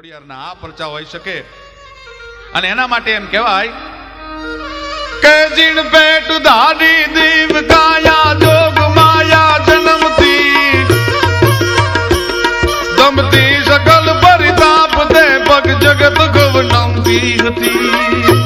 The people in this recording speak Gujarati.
ખોડિયારના આ પરચા હોઈ શકે. અને એના માટે એમ કહેવાય કે જીણ પેટ ધારી દીવ કાયા જોગ માયા જન્મતી દમતી સકલ પરિતાપ દે પગ જગત ગવનમતી હતી.